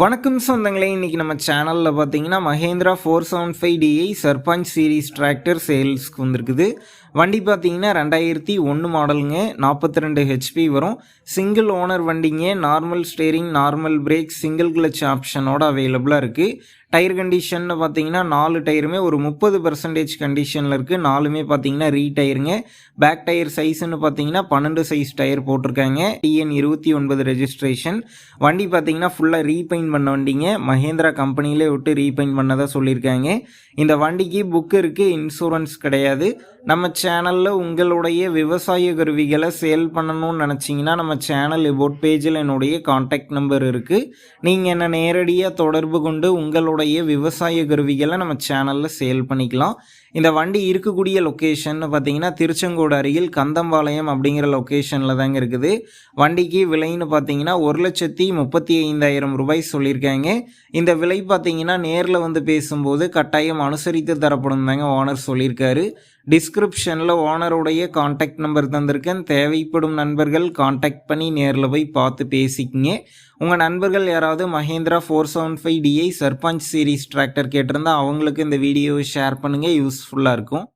வணக்கம் சொந்தங்களே இன்றைக்கி நம்ம சேனலில் பார்த்தீங்கன்னா Mahindra four seven five DI Sarpanch series tractor சேல்ஸ்க்கு வந்திருக்குது. வண்டி பார்த்தீங்கன்னா ரெண்டாயிரத்தி ஒன்று மாடலுங்க நாற்பத்தி ரெண்டு ஹெச்பி வரும். சிங்கிள் ஓனர் வண்டிங்க normal steering normal brake single clutch ஆப்ஷனோட அவைலபிளாக இருக்குது டயர் கண்டிஷன்னு பார்த்தீங்கன்னா நாலு டயருமே ஒரு முப்பது பர்சன்டேஜ் கண்டிஷனில் இருக்குது நாலுமே பார்த்தீங்கன்னா ரீ டயருங்க பேக் டயர் சைஸ்ன்னு பார்த்தீங்கன்னா பன்னெண்டு சைஸ் டயர் போட்டிருக்காங்க. டிஎன் இருபத்தி ஒன்பது ரெஜிஸ்ட்ரேஷன் வண்டி பார்த்தீங்கன்னா ஃபுல்லாக ரீபெயிண்ட் பண்ண வண்டிங்க. மஹேந்திரா கம்பெனியிலே விட்டு ரீபெயிண்ட் பண்ணதாக சொல்லியிருக்காங்க இந்த வண்டிக்கு புக் இருக்குது இன்சூரன்ஸ் கிடையாது. நம்ம சேனலில் உங்களுடைய விவசாய கருவிகளை சேல் பண்ணணும்னு நினச்சிங்கன்னா நம்ம சேனல் இபோட் பேஜில் என்னுடைய காண்டாக்ட் நம்பர் இருக்குது நீங்கள் என்ன நேரடியாக தொடர்பு கொண்டு உங்களுடைய விவசாய கருவிகளை நம்ம சேனலில் சேல் பண்ணிக்கலாம். இந்த வண்டி இருக்கக்கூடிய லொக்கேஷன் பார்த்தீங்கன்னா திருச்செங்கோடு அருகில் கந்தம்பாளையம் அப்படிங்கிற லொக்கேஷனில் தாங்க இருக்குது. வண்டிக்கு விலைன்னு பார்த்தீங்கன்னா ஒரு லட்சத்தி முப்பத்தி ஐந்தாயிரம் ரூபாய் சொல்லியிருக்காங்க. இந்த விலை பார்த்தீங்கன்னா நேரில் வந்து பேசும்போது கட்டாயம் அனுசரித்து தரப்படும் தாங்க ஓனர் சொல்லியிருக்காரு. டிஸ்கிரிப்ஷனில் ஓனருடைய காண்டாக்ட் நம்பர் தந்திருக்கேன். தேவைப்படும் நண்பர்கள் காண்டாக்ட் பண்ணி நேரில் போய் பார்த்து பேசிக்கிங்க. உங்கள் நண்பர்கள் யாராவது Mahindra four seven five DI Sarpanch series tractor கேட்டிருந்தா அவங்களுக்கு இந்த வீடியோவை ஷேர் பண்ணுங்கள் யூஸ்ஃபுல்லாக இருக்கும்.